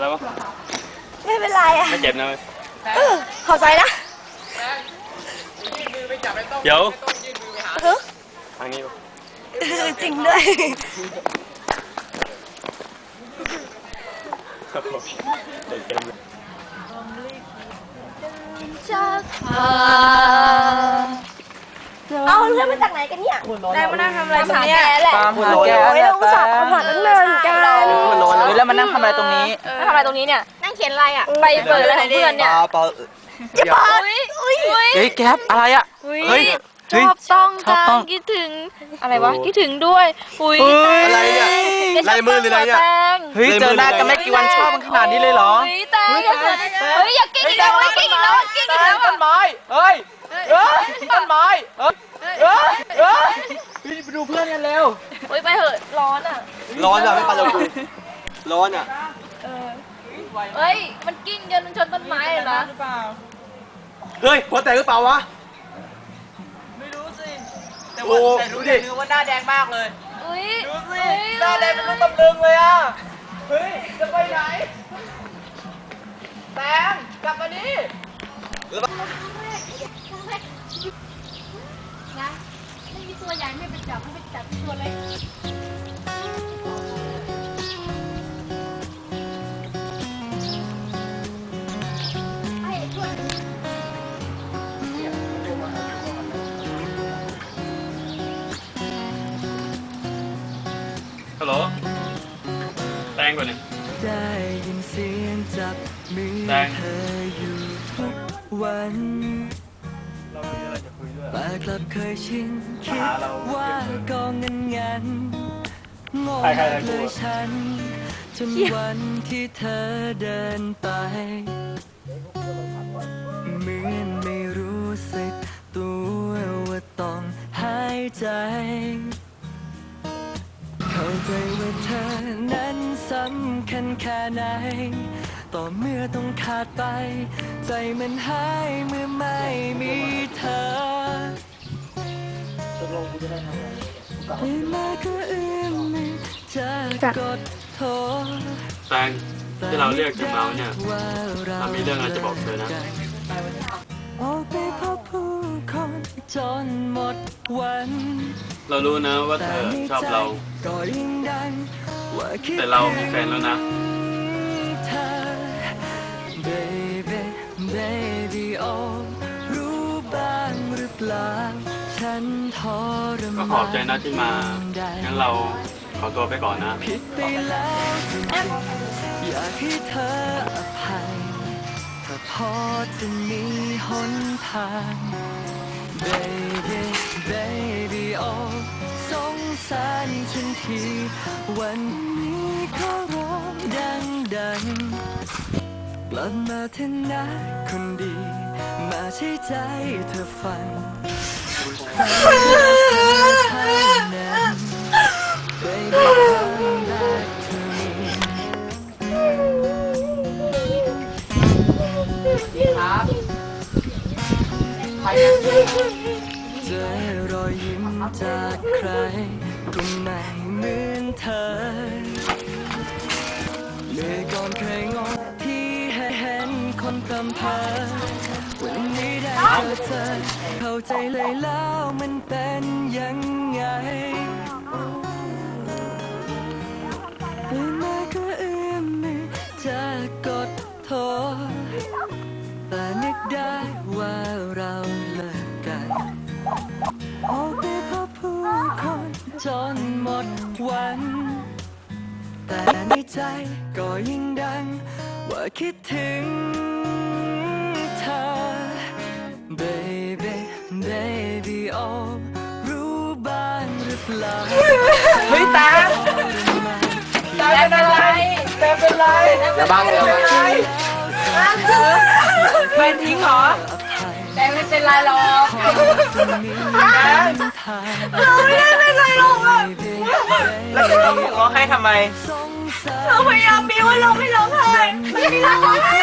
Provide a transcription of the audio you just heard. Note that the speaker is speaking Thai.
เป็นไรวะไม่เป็นไรอะ ไม่เจ็บนะเว้ยเออขอบใจนะ เดี๋ยวเออทางนี้ปะเออจริงด้วยครับผมเด็กเต็มเลยเอาเพื่อนมาจากไหนกันเนี่ยได้มานั่งทำอะไรตรงหาเนี้ยแกแหละตามหาโอ้แกยเราอุตส่าห์มาหาตั้งนานกันเฮ้ยแล้วมานั่งทำอะไรตรงนี้มาทำอะไรตรงนี้เนี่ย นั่งเขียนอะไรอะไปเปิดอะไรของเพื่อนเนี่ยเปล่าจะเปิดอุ้ยเฮ้ยแก๊ปอะไรอะเฮ้ยชอบต้องชอบต้องจังคิดถึงอะไรวะคิดถึงด้วยอุ้ยเฮ้ยอะไรเนี่ยแกชบลายมือหรืออะไรเนี่ยแตงเฮ้ยเจอหน้ากันไม่กี่วันชอบมันขนาดนี้เลยเหรอเฮ้ยแตงอย่าเกิดเฮ้ยอย่ากิ้งอีกแล้วอย่ากิ้งอีกแล้วอย่ากิ้งอีกแล้วต้นไม้เฮ้ยเฮ้ยต้นไม้เฮ้ยเฮ้ยเฮ้ยไปดูเพื่อนกันเร็ว เฮ้ยไปเถอะร้อนอะ ร้อนอะไม่ไปแล้วกูร้อนอะเฮ้ย มันกิ้งจนมันชนต้นไม้เลยนะเฮ้ยหัวแตกหรือเปล่าวะ ไม่รู้สิ แต่โอ้ว่าแต่รู้ดูดิแต่รู้ว่าหน้าแดงมากเลยอุ้ยดูสิเฮ้ยหน้าแดงเป็นลูกตำลึงเลยอะ เฮ้ย จะไปไหนแตงกลับมานี่ไม่มีตัวใหญ่ไม่ไปจับไม่ไปจับตัวเล็ก ฮัลโหลแตงก่อนเนี่ยได้ยินเสียงจับมือแตงเธออยู่ทุกวันเรามีอะไรจะคุยด้วยแต่กลับเคยชินคิดหาเราว่าก็งันงันโง่ใครใครมากจะเลกลัวยฉันจนวันที่เธอเดินไปเหมือนไม่รู้สึกตัวว่าต้องหายใจ สำคัญแค่ไหน ต่อเมื่อต้องขาดไป ใจมันหายเมื่อไม่มีเธอตื่นมาก็เอื้อมมือจะกดโทร แตงที่เราเรียกจะเมาเนี่ยว่าเรามีเรื่องอะไรจะบอกเธอนะ ออกไปพบผู้คนจนหมดวันเรารู้นะว่าเธอชอบเรา ก็ยิ่งดังว่าคิด แต่เรามีแฟนแล้วนะเธอ baby baby oh รู้บ้างหรือเปล่าฉันทรก็มานขอบใจนะที่มา งั้นเราขอตัวไปก่อนนะ ผิดไปแล้วจริงๆอยากให้เธออภัยถ้าพอจะมีหนทาง ฉันที วันนี้ก็ร้องดังดังๆกลับมาเถอะนะคนดี มาใช้ใจเธอฟังครั้งเดียวเท่านั้น Baby ก็ไม่เหมือนเธอเมื่อก่อนเคยงงที่ให้เห็นคนพรำเพอวันนี้ได้เจอเธอเข้าใจเลยแล้วมันเป็นยังไงตื่นมาก็เอื้อมมือจะกดโทรแต่นึกได้ว่าเราเลิกกัน จนหมดวัน แต่ในใจก็ยิ่งดัง ว่าคิดถึงเธอ baby baby oh รู้บ้างหรือเปล่าเฮ้ยตงแตงเป็นอะไรแตงเป็นไรอย่าบังเอย่าบังแฟนทิ้งเหรอ แต่ไม่เป็นไรหรอกเราไม่ได้เป็นไรหรอกอะแล้วจะต้องร้องให้ทำไม เราพยายามบีว่าเราไม่ร้องไห้ไม่มีร้องไห้